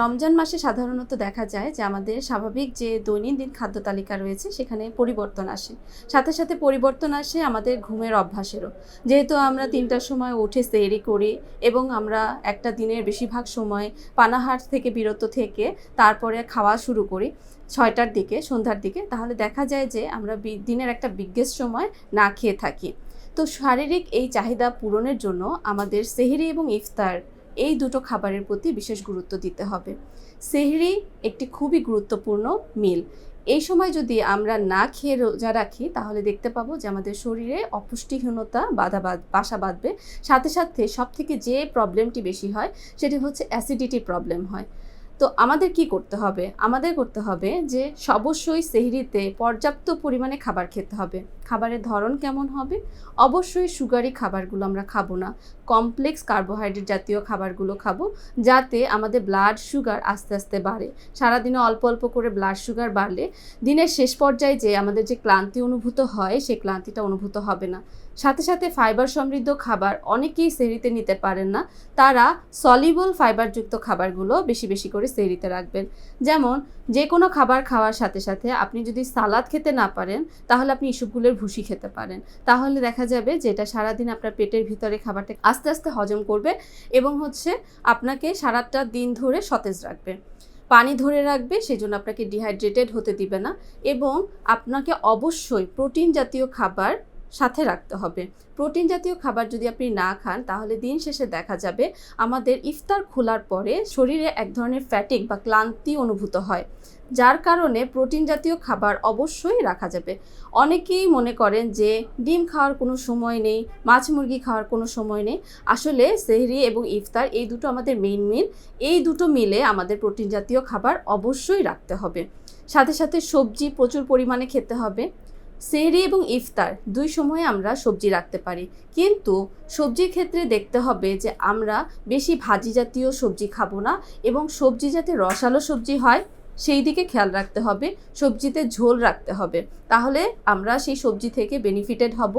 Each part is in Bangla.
রমজান মাসে সাধারণত দেখা যায় যে আমাদের স্বাভাবিক যে দৈনন্দিন খাদ্য তালিকা রয়েছে, সেখানে পরিবর্তন আসে। সাথে সাথে পরিবর্তন আসে আমাদের ঘুমের অভ্যাসেরও। যেহেতু আমরা তিনটার সময় উঠে সেরি করি এবং আমরা একটা দিনের বেশিরভাগ সময় পানাহার থেকে বিরত থেকে তারপরে খাওয়া শুরু করি ছয়টার দিকে, সন্ধ্যার দিকে, তাহলে দেখা যায় যে আমরা দিনের একটা বিজ্ঞেস সময় না খেয়ে থাকি। তো শারীরিক এই চাহিদা পূরণের জন্য আমাদের সেহেরি এবং ইফতার এই দুটো খাবারের প্রতি বিশেষ গুরুত্ব দিতে হবে। সেহরি একটি খুবই গুরুত্বপূর্ণ মিল এই সময় যদি আমরা না খেয়ে রোজা রাখি, তাহলে দেখতে পাবো যে আমাদের শরীরে অপুষ্টিহীনতা বাধা বাসা বাঁধবে। সাথে সাথে সব থেকে যে প্রবলেমটি বেশি হয়, সেটি হচ্ছে অ্যাসিডিটির প্রবলেম হয়। তো আমাদের কি করতে হবে? আমাদের করতে হবে যে অবশ্যই সেহরিতে পর্যাপ্ত পরিমাণে খাবার খেতে হবে। খাবারের ধরন কেমন হবে? অবশ্যই সুগারি খাবারগুলো আমরা খাব না। কমপ্লেক্স কার্বোহাইড্রেট জাতীয় খাবারগুলো খাব যাতে আমাদের ব্লাড সুগার আস্তে আস্তে বাড়ে। সারাদিনে অল্প অল্প করে ব্লাড সুগার বাড়লে দিনের শেষ পর্যায়ে যে আমাদের যে ক্লান্তি অনুভূত হয়, সেই ক্লান্তিটা অনুভূত হবে না। সাথে সাথে ফাইবার সমৃদ্ধ খাবার অনেকেই সেরিতে নিতে পারেন না। তারা সলিবল ফাইবারযুক্ত খাবারগুলো বেশি বেশি করে সেরিতে রাখবেন। যেমন যে কোনো খাবার খাওয়ার সাথে সাথে আপনি যদি সালাদ খেতে না পারেন, তাহলে আপনি ইসবগুলের ভুসি খেতে পারেন। তাহলে দেখা যাবে যে এটা সারাদিন আপনার পেটের ভিতরে খাবারটা আস্তে আস্তে হজম করবে এবং হচ্ছে আপনাকে সারাটা দিন ধরে সতেজ রাখবে। পানি ধরে রাখবে সেই জন্য আপনাকে ডিহাইড্রেটেড হতে দিবে না। এবং আপনাকে অবশ্যই প্রোটিন জাতীয় খাবার সাথে রাখতে হবে। প্রোটিন জাতীয় খাবার যদি আপনি না খান, তাহলে দিন শেষে দেখা যাবে আমাদের ইফতার খোলার পরে শরীরে এক ধরনের ফ্যাটিক বা ক্লান্তি অনুভূত হয়, যার কারণে প্রোটিন জাতীয় খাবার অবশ্যই রাখা যাবে। অনেকেই মনে করেন যে ডিম খাওয়ার কোনো সময় নেই, মাছ মুরগি খাওয়ার কোনো সময় নেই। আসলে সেহরি এবং ইফতার এই দুটো আমাদের মেইন মিল এই দুটো মিলে আমাদের প্রোটিন জাতীয় খাবার অবশ্যই রাখতে হবে। সাথে সাথে সবজি প্রচুর পরিমাণে খেতে হবে। সেহরি এবং ইফতার দুই সময়ে আমরা সবজি রাখতে পারি। কিন্তু সবজির ক্ষেত্রে দেখতে হবে যে আমরা বেশি ভাজি জাতীয় সবজি খাব না এবং সবজি যাতে রসালো সবজি হয় সেই দিকে খেয়াল রাখতে হবে, সবজিতে ঝোল রাখতে হবে। তাহলে আমরা সেই সবজি থেকে বেনিফিটেড হব।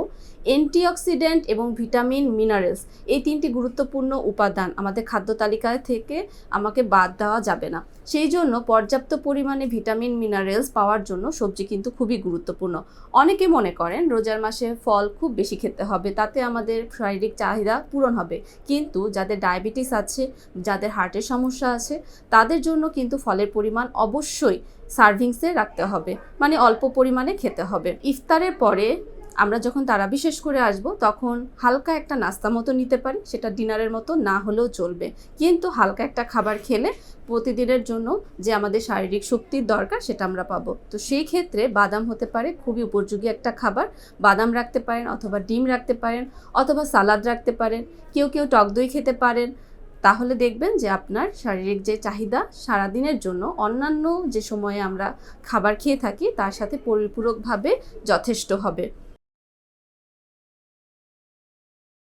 অ্যান্টিঅক্সিডেন্ট এবং ভিটামিন, মিনারেলস এই তিনটি গুরুত্বপূর্ণ উপাদান আমাদের খাদ্য তালিকায় থেকে আমাকে বাদ দেওয়া যাবে না। সেই জন্য পর্যাপ্ত পরিমাণে ভিটামিন, মিনারেলস পাওয়ার জন্য সবজি কিন্তু খুবই গুরুত্বপূর্ণ। অনেকে মনে করেন রোজার মাসে ফল খুব বেশি খেতে হবে, তাতে আমাদের শারীরিক চাহিদা পূরণ হবে। কিন্তু যাদের ডায়াবেটিস আছে, যাদের হার্টের সমস্যা আছে, তাদের জন্য কিন্তু ফলের পরিমাণ অবশ্যই সার্ভিংসে রাখতে হবে। মানে অল্প পরিমাণে খেতে হবে। ইফতারের পরে আমরা যখন তারা বিশেষ করে আসব, তখন হালকা একটা নাস্তা মতো নিতে পারি। সেটা ডিনারের মতো না হলেও চলবে। কিন্তু হালকা একটা খাবার খেলে প্রতিদিনের জন্য যে আমাদের শারীরিক শক্তির দরকার সেটা আমরা পাবো। তো সেই ক্ষেত্রে বাদাম হতে পারে খুবই উপযোগী একটা খাবার। বাদাম রাখতে পারেন অথবা ডিম রাখতে পারেন অথবা সালাদ রাখতে পারেন। কেউ কেউ টক দই খেতে পারেন। তাহলে দেখবেন যে আপনার শারীরিক যে চাহিদা সারাদিনের জন্য, অন্যান্য যে সময়ে আমরা খাবার খেয়ে থাকি, তার সাথে পরিপূরকভাবে যথেষ্ট হবে।